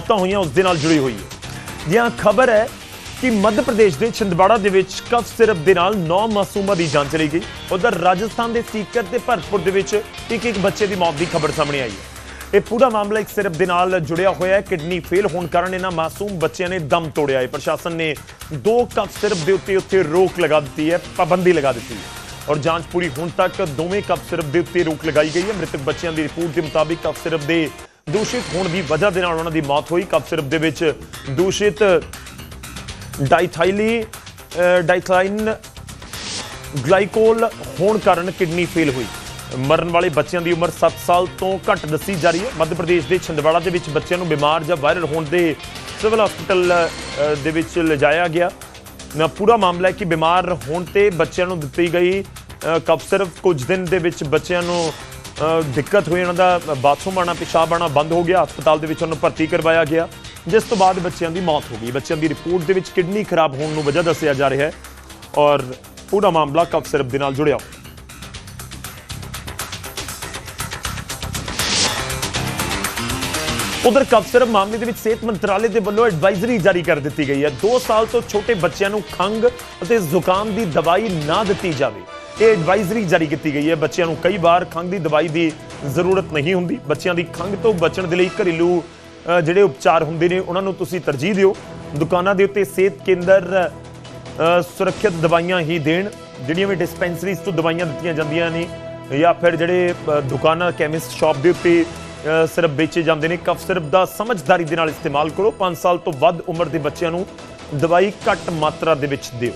ਮੌਤਾਂ ਹੋਈਆਂ, ਉਸ ਦੇ ਨਾਲ ਜੁੜੀ ਹੋਈ ਹੈ। ਜਿਹਾਂ ਖਬਰ ਹੈ ਕਿ ਮੱਧ ਪ੍ਰਦੇਸ਼ ਦੇ ਛਿੰਦਵਾੜਾ ਦੇ ਵਿੱਚ ਕਫ ਸਿਰਪ ਦੇ ਨਾਲ 9 ਮਾਸੂਮਾਂ ਦੀ ਜਾਨ ਚਲੀ ਗਈ। ਉਧਰ ਰਾਜਸਥਾਨ ਦੇ ਸੀਕਰ ਤੇ ਭਰਤਪੁਰ ਦੇ ਵਿੱਚ ਇੱਕ ਇੱਕ ਬੱਚੇ ਦੀ ਮੌਤ ਦੀ ਖਬਰ ਸਾਹਮਣੇ ਆਈ ਹੈ। ਇਹ ਪੂਰਾ ਮਾਮਲਾ ਇੱਕ ਸਿਰਪ ਦੇ ਨਾਲ ਜੁੜਿਆ ਹੋਇਆ ਹੈ। ਕਿਡਨੀ ਫੇਲ ਹੋਣ ਕਾਰਨ ਇਹਨਾਂ ਮਾਸੂਮ ਬੱਚਿਆਂ ਨੇ ਦਮ ਤੋੜਿਆ ਹੈ। ਪ੍ਰਸ਼ਾਸਨ ਨੇ ਦੋ ਕਫ ਸਿਰਪ ਦੇ ਉੱਤੇ ਉੱਤੇ ਰੋਕ ਲਗਾ ਦਿੱਤੀ ਹੈ, ਪਾਬੰਦੀ ਲਗਾ ਦਿੱਤੀ ਹੈ। ਔਰ ਜਾਂਚ ਪੂਰੀ ਹੋਣ ਤੱਕ ਦੋਵੇਂ ਕਫ ਸਿਰਪ ਦੇ ਉੱਤੇ ਰੋਕ ਲਗਾਈ ਗਈ ਹੈ। ਮ੍ਰਿਤਕ ਬੱਚਿਆਂ ਦੀ ਰਿਪੋਰਟ ਦੇ ਮੁਤਾਬਿਕ ਕਫ ਸਿਰਪ ਦੇ ਦੂਸ਼ਿਤ ਹੋਣ ਦੀ ਵਜ੍ਹਾ ਦੇ ਨਾਲ ਉਹਨਾਂ ਦੀ ਮੌਤ ਹੋਈ। ਕਫ ਸਿਰਪ ਦੇ ਵਿੱਚ ਦੂਸ਼ਿਤ ਡਾਈਥਾਈਲੀ ਡਾਈਥਾਈਨ ਗਲਾਈਕੋਲ ਹੋਣ ਕਾਰਨ ਕਿਡਨੀ ਫੇਲ ਹੋਈ। ਮਰਨ ਵਾਲੇ ਬੱਚਿਆਂ ਦੀ ਉਮਰ 7 ਸਾਲ ਤੋਂ ਘੱਟ ਦੱਸੀ ਜਾ ਰਹੀ ਹੈ। ਮੱਧ ਪ੍ਰਦੇਸ਼ ਦੇ ਛਿੰਦਵਾੜਾ ਦੇ ਵਿੱਚ ਬੱਚਿਆਂ ਨੂੰ ਬਿਮਾਰ ਜਾਂ ਵਾਇਰਲ ਹੋਣ ਦੇ ਸਿਵਲ ਹਸਪੀਟਲ ਦੇ ਵਿੱਚ ਲਿਜਾਇਆ ਗਿਆ। ਨਾ ਪੂਰਾ ਮਾਮਲਾ ਹੈ ਕਿ ਬਿਮਾਰ ਹੋਣ ਤੇ ਬੱਚਿਆਂ ਨੂੰ ਦਿੱਤੀ ਗਈ ਅ, ਕਫ ਸਿਰਫ ਕੁਝ ਦਿਨ ਦੇ ਵਿੱਚ ਬੱਚਿਆਂ ਨੂੰ ਦਿੱਕਤ ਹੋਈ, ਉਹਨਾਂ ਦਾ ਬਾਥਰੂਮ ਆਣਾ ਪਿਸ਼ਾਬ ਆਣਾ ਬੰਦ ਹੋ ਗਿਆ, ਹਸਪਤਾਲ ਦੇ ਵਿੱਚ ਉਹਨੂੰ ਭਰਤੀ ਕਰਵਾਇਆ ਗਿਆ। ਜਿਸ ਤੋਂ ਬਾਅਦ ਬੱਚਿਆਂ ਦੀ ਮੌਤ ਹੋ ਗਈ। ਬੱਚਿਆਂ ਦੀ ਰਿਪੋਰਟ ਦੇ ਵਿੱਚ ਕਿਡਨੀ ਖਰਾਬ ਹੋਣ ਨੂੰ ਵਜ੍ਹਾ ਦੱਸਿਆ ਜਾ ਰਿਹਾ ਹੈ ਔਰ ਪੂਰਾ ਮਾਮਲਾ ਕਫ ਸਿਰਪ ਦੇ ਨਾਲ ਜੁੜਿਆ। ਹੋਇਆ ਉਧਰ ਕਫ ਸਿਰਪ ਮਾਮਲੇ ਦੇ ਵਿੱਚ ਸਿਹਤ ਮੰਤਰਾਲੇ ਦੇ ਵੱਲੋਂ ਐਡਵਾਈਜ਼ਰੀ ਜਾਰੀ ਕਰ ਦਿੱਤੀ ਗਈ ਹੈ। 2 ਸਾਲ ਤੋਂ ਛੋਟੇ ਬੱਚਿਆਂ ਨੂੰ ਖੰਗ ਅਤੇ ਜ਼ੁਕਾਮ ਦੀ ਦਵਾਈ ਨਾ ਦਿੱਤੀ ਜਾਵੇ। ਇਹ ਐਡਵਾਈਜ਼ਰੀ ਜਾਰੀ ਕੀਤੀ ਗਈ ਹੈ। ਬੱਚਿਆਂ ਨੂੰ ਕਈ ਵਾਰ ਖੰਘ ਦੀ ਦਵਾਈ ਦੀ ਜ਼ਰੂਰਤ ਨਹੀਂ ਹੁੰਦੀ। ਬੱਚਿਆਂ ਦੀ ਖੰਘ ਤੋਂ ਬਚਣ ਦੇ ਲਈ ਘਰੇਲੂ ਜਿਹੜੇ ਉਪਚਾਰ ਹੁੰਦੇ ਨੇ ਉਹਨਾਂ ਨੂੰ ਤੁਸੀਂ ਤਰਜੀਹ ਦਿਓ। ਦੁਕਾਨਾਂ ਦੇ ਉੱਤੇ ਸਿਹਤ ਕੇਂਦਰ ਸੁਰੱਖਿਅਤ ਦਵਾਈਆਂ ਹੀ ਦੇਣ ਜਿਹੜੀਆਂ ਵੀ ਡਿਸਪੈਂਸਰੀਜ਼ ਤੋਂ ਦਵਾਈਆਂ ਦਿੱਤੀਆਂ ਜਾਂਦੀਆਂ ਨੇ ਜਾਂ ਫਿਰ ਜਿਹੜੇ ਦੁਕਾਨਾਂ ਕੈਮਿਸਟ ਸ਼ਾਪ ਦੇ ਉੱਤੇ ਅ, ਸਿਰਪ ਵੇਚੇ ਜਾਂਦੇ ਨੇ। ਕਫ ਸਿਰਪ ਦਾ ਸਮਝਦਾਰੀ ਦੇ ਨਾਲ ਇਸਤੇਮਾਲ ਕਰੋ। 5 ਸਾਲ ਤੋਂ ਵੱਧ ਉਮਰ ਦੇ ਬੱਚਿਆਂ ਨੂੰ ਦਵਾਈ ਘੱਟ ਮਾਤਰਾ ਦੇ ਵਿੱਚ ਦਿਓ।